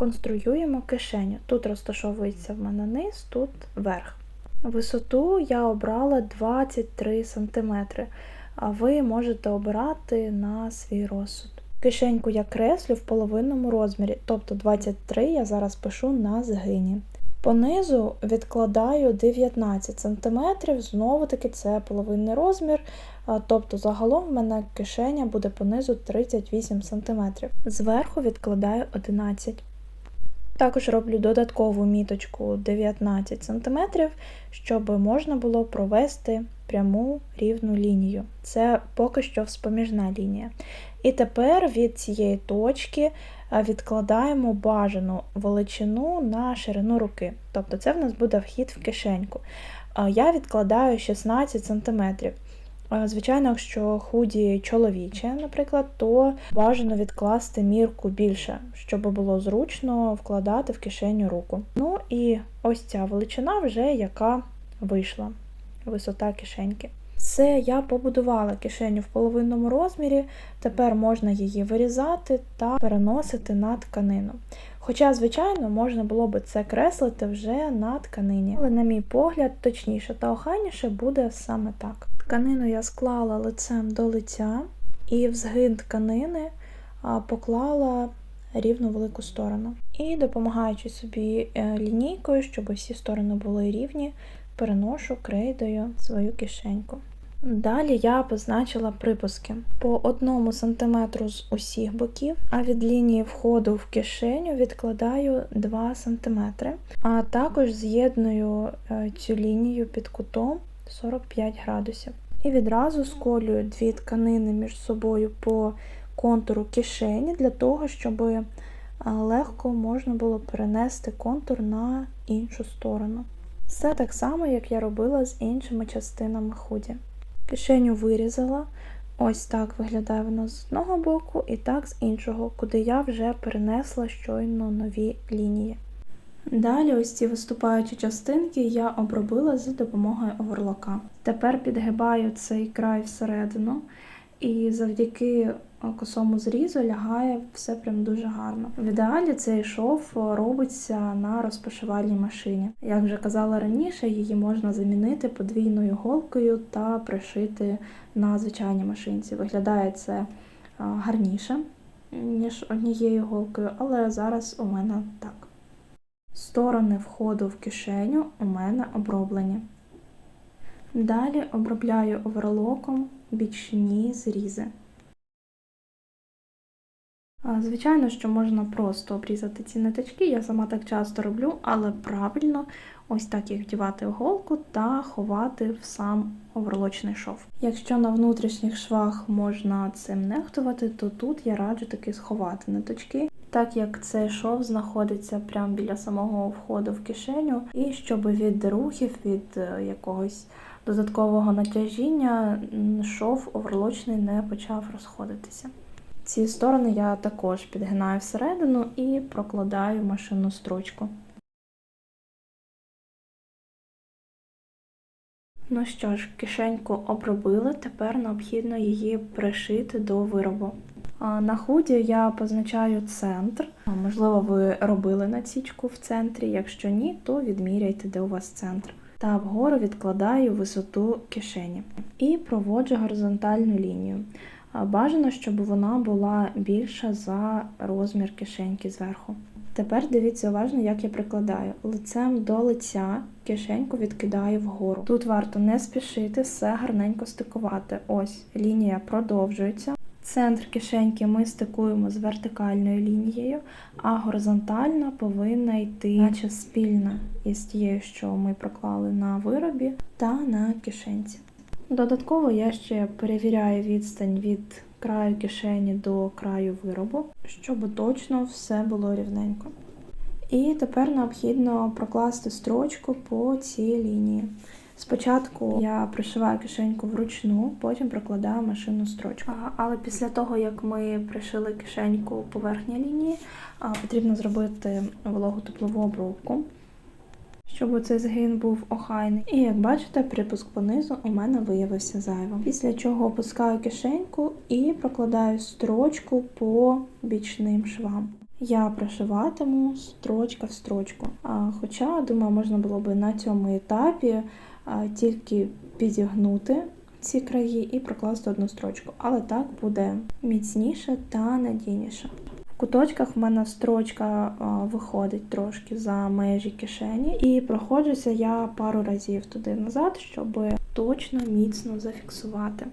Конструюємо кишеню. Тут розташовується в мене низ, тут верх. Висоту я обрала 23 см, а ви можете обирати на свій розсуд. Кишеньку я креслю в половинному розмірі, тобто 23 я зараз пишу на згині. Понизу відкладаю 19 см, знову таки це половинний розмір, тобто загалом в мене кишеня буде понизу 38 см. Зверху відкладаю 11 також роблю додаткову міточку 19 см, щоб можна було провести пряму рівну лінію. Це поки що вспоміжна лінія. І тепер від цієї точки відкладаємо бажану величину на ширину руки. Тобто це в нас буде вхід в кишеньку. Я відкладаю 16 см. Звичайно, якщо худі чоловіче, наприклад, то бажано відкласти мірку більше, щоб було зручно вкладати в кишеню руку. Ну і ось ця величина вже яка вийшла, висота кишеньки. Все, я побудувала кишеню в половинному розмірі, тепер можна її вирізати та переносити на тканину. Хоча, звичайно, можна було би це креслити вже на тканині, але, на мій погляд, точніше та охайніше буде саме так. Тканину я склала лицем до лиця і в згин тканини поклала рівну велику сторону. І допомагаючи собі е, лінійкою, щоб усі сторони були рівні, переношу крейдою свою кишеньку. Далі я позначила припуски по одному сантиметру з усіх боків, а від лінії входу в кишеню відкладаю 2 см, а також з'єдную е, цю лінію під кутом 45 градусів. І відразу сколюю дві тканини між собою по контуру кишені для того, щоб е, легко можна було перенести контур на іншу сторону. Все так само, як я робила з іншими частинами худі. Кишеню вирізала, ось так виглядає воно з одного боку, і так з іншого, куди я вже перенесла щойно нові лінії. Далі ось ці виступаючі частинки я обробила за допомогою оверлока. Тепер підгибаю цей край всередину, і завдяки косому зрізу лягає все прям дуже гарно. В ідеалі цей шов робиться на розпашивальній машині. Як вже казала раніше, її можна замінити подвійною голкою та пришити на звичайній машинці. Виглядає це гарніше, ніж однією голкою, але зараз у мене так. Сторони входу в кишеню у мене оброблені. Далі обробляю оверлоком бічні зрізи. Звичайно, що можна просто обрізати ці ниточки, я сама так часто роблю, але правильно ось так їх вдівати в голку та ховати в сам оверлочний шов. Якщо на внутрішніх швах можна цим нехтувати, то тут я раджу таки сховати ниточки, так як цей шов знаходиться прямо біля самого входу в кишеню, і щоб від рухів, від е, якогось додаткового натяжіння шов оверлочний не почав розходитися. Ці сторони я також підгинаю всередину і прокладаю машинну строчку. Ну що ж, кишеньку обробили, тепер необхідно її пришити до виробу. На худі я позначаю центр. Можливо, ви робили насічку в центрі. Якщо ні, то відміряйте, де у вас центр. Та вгору відкладаю висоту кишені і проводжу горизонтальну лінію. Бажано, щоб вона була більша за розмір кишеньки зверху. Тепер дивіться уважно, як я прикладаю. Лицем до лиця кишеньку відкидаю вгору. Тут варто не спішити, все гарненько стикувати. Ось лінія продовжується. Центр кишеньки ми стикуємо з вертикальною лінією, а горизонтальна повинна йти, наче спільна із тією, що ми проклали на виробі та на кишенці. Додатково я ще перевіряю відстань від краю кишені до краю виробу, щоб точно все було рівненько. І тепер необхідно прокласти строчку по цій лінії. Спочатку я пришиваю кишеньку вручну, потім прокладаю машинну строчку. Але після того, як ми пришили кишеньку поверхні лінії, потрібно зробити вологу теплову обробку, щоб цей згин був охайний. І як бачите, припуск понизу у мене виявився зайвим. Після чого опускаю кишеньку і прокладаю строчку по бічним швам. Я прошиватиму строчка в строчку. А, Хоча, думаю, можна було би на цьому етапі тільки підігнути ці краї і прокласти одну строчку. Але так буде міцніше та надійніше. В куточках в мене строчка виходить трошки за межі кишені, і проходжуся я пару разів туди назад, щоб точно міцно зафіксувати.